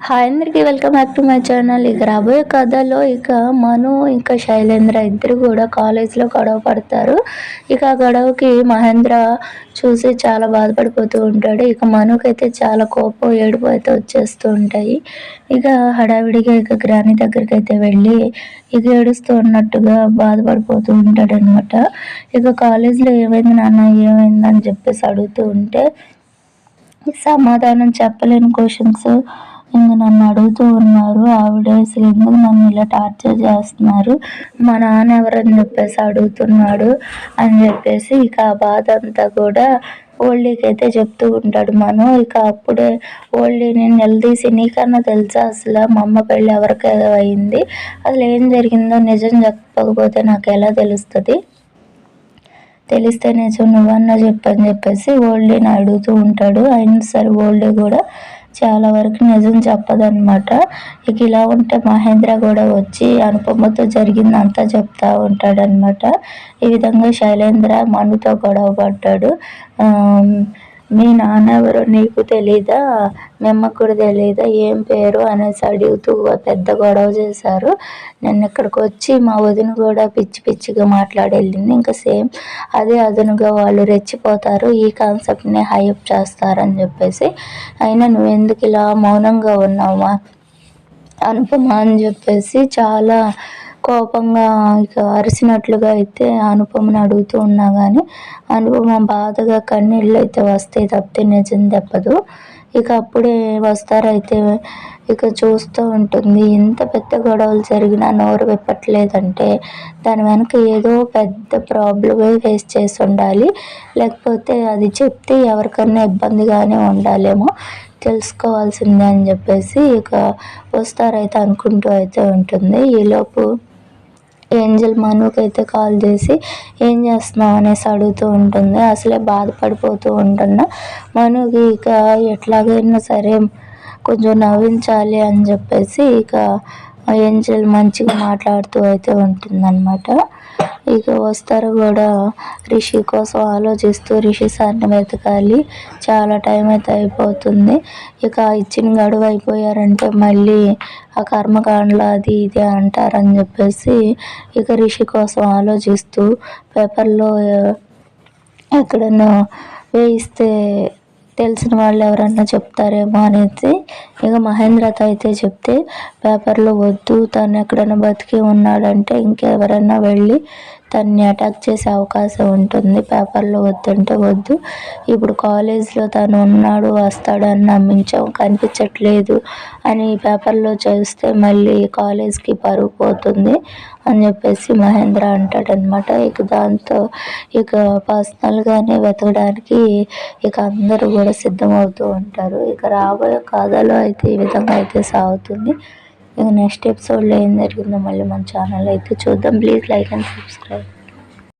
Hi అందరికీ welcome back to my channel. ఇక రాబోయే కథలో ఇక మను ఇంకా శైలేంద్ర ఇద్దరు కూడా కాలేజ్లో గొడవ పడతారు. ఇక ఆ గొడవకి మహేంద్ర చూసి చాలా బాధపడిపోతూ ఉంటాడు. ఇక మనుకైతే చాలా కోపం ఏడుపు అయితే వచ్చేస్తూ ఉంటాయి. ఇక హడావిడిగా ఇక గ్రాని దగ్గరికి అయితే వెళ్ళి ఇక ఏడుస్తూ ఉన్నట్టుగా బాధపడిపోతూ ఉంటాడు అనమాట ఇక కాలేజ్లో ఏమైంది నాన్న ఏమైందని చెప్పేసి అడుగుతూ ఉంటే సమాధానం చెప్పలేని క్వశ్చన్స్ ఇంక నన్ను అడుగుతూ ఉన్నారు. ఆవిడ అసలు ఎందుకు నన్ను ఇలా టార్చర్ చేస్తున్నారు? మా నాన్న ఎవరని చెప్పేసి అడుగుతున్నాడు అని చెప్పేసి ఇక ఆ బాధ అంతా కూడా ఓల్డీకి అయితే చెప్తూ ఉంటాడు మనం. ఇక అప్పుడే ఓల్డీని నిలదీసి నీకన్నా తెలుసా అసలు మా అమ్మ పెళ్ళి ఎవరికి అయింది? అసలు ఏం జరిగిందో? నిజం చెప్పకపోతే నాకు ఎలా తెలుస్తుంది? తెలిస్తే నిజం నువ్వన్నా చెప్పని చెప్పేసి ఓల్డీని అడుగుతూ ఉంటాడు. అయినా సరే ఓల్డీ కూడా చాలా వరకు నిజం చెప్పదనమాట ఇక ఇలా ఉంటే మహేంద్ర కూడా వచ్చి అనుపమతో జరిగిందంతా చెప్తా ఉంటాడనమాట ఈ విధంగా శైలేంద్ర మనుతో గొడవ పడ్డాడు. మీ నాన్న ఎవరో నీకు తెలీదా? మీ కూడా తెలీదా? ఏం పేరు? అనేసి అడుగుతూ పెద్ద గొడవ చేశారు. నేను ఇక్కడికి వచ్చి మా వదిన కూడా పిచ్చి పిచ్చిగా మాట్లాడెళ్ళింది ఇంకా సేమ్ అదే అదనుగా వాళ్ళు రెచ్చిపోతారు. ఈ కాన్సెప్ట్ని హైప్ చేస్తారని చెప్పేసి. అయినా నువ్వు ఎందుకు ఇలా మౌనంగా ఉన్నావా? అనుపమ అని చెప్పేసి చాలా కోపంగా ఇక అరిసినట్లుగా అయితే అనుపమని అడుగుతూ ఉన్నా కానీ అనుపమ బాధగా కన్నీళ్ళు అయితే వస్తే తప్పితే నిజం తప్పదు. ఇక అప్పుడే వస్తారైతే ఇక చూస్తూ ఉంటుంది. ఎంత పెద్ద గొడవలు జరిగినా నోరు విప్పట్లేదంటే దాని వెనక ఏదో పెద్ద ప్రాబ్లమే ఫేస్ చేసి ఉండాలి. లేకపోతే అది చెప్తే ఎవరికన్నా ఇబ్బందిగానే ఉండాలేమో తెలుసుకోవాల్సిందే అని చెప్పేసి ఇక వస్తారైతే అనుకుంటూ అయితే ఉంటుంది. ఈలోపు ఏంజల్ మనుకి అయితే కాల్ చేసి ఏం చేస్తున్నావు అనేసి అడుగుతూ ఉంటుంది. అసలే బాధపడిపోతూ ఉంటున్నా. మనుకి ఇక ఎట్లాగైనా సరే కొంచెం నవ్వించాలి అని చెప్పేసి ఇక ఏంజల్ మంచిగా మాట్లాడుతూ అయితే ఉంటుందన్నమాట. ఇక వస్తారు కూడా రిషి కోసం ఆలోచిస్తూ రిషి సార్ని వెతకాలి. చాలా టైం అయితే అయిపోతుంది. ఇక ఇచ్చిన గడువు అయిపోయారంటే మళ్ళీ ఆ కర్మకాండలు అది ఇది అంటారని చెప్పేసి ఇక రిషి కోసం ఆలోచిస్తూ పేపర్లో ఎక్కడన్నా వేయిస్తే తెలిసిన వాళ్ళు ఎవరన్నా చెప్తారేమో అనేసి ఇక మహేంద్రతో అయితే చెప్తే పేపర్లో వద్దు తను ఎక్కడైనా బతికి ఉన్నాడంటే ఇంకెవరైనా వెళ్ళి తన్ని అటాక్ చేసే అవకాశం ఉంటుంది. పేపర్లో వద్దంటే వద్దు. ఇప్పుడు కాలేజ్లో తను ఉన్నాడు వస్తాడు అని నమ్మించాం. కనిపించట్లేదు అని పేపర్లో చేస్తే మళ్ళీ కాలేజ్కి పరుగు పోతుంది అని చెప్పేసి మహేంద్ర అంటాడనమాట ఇక దాంతో ఇక పర్సనల్గానే వెతకడానికి ఇక అందరూ కూడా సిద్ధమవుతూ ఉంటారు. ఇక రాబోయే కథలో అయితే ఈ విధంగా అయితే సాగుతుంది. ఇక నెక్స్ట్ ఎపిసోడ్లో ఏం జరిగిందో మళ్ళీ మన ఛానల్ అయితే చూద్దాం. Please like and subscribe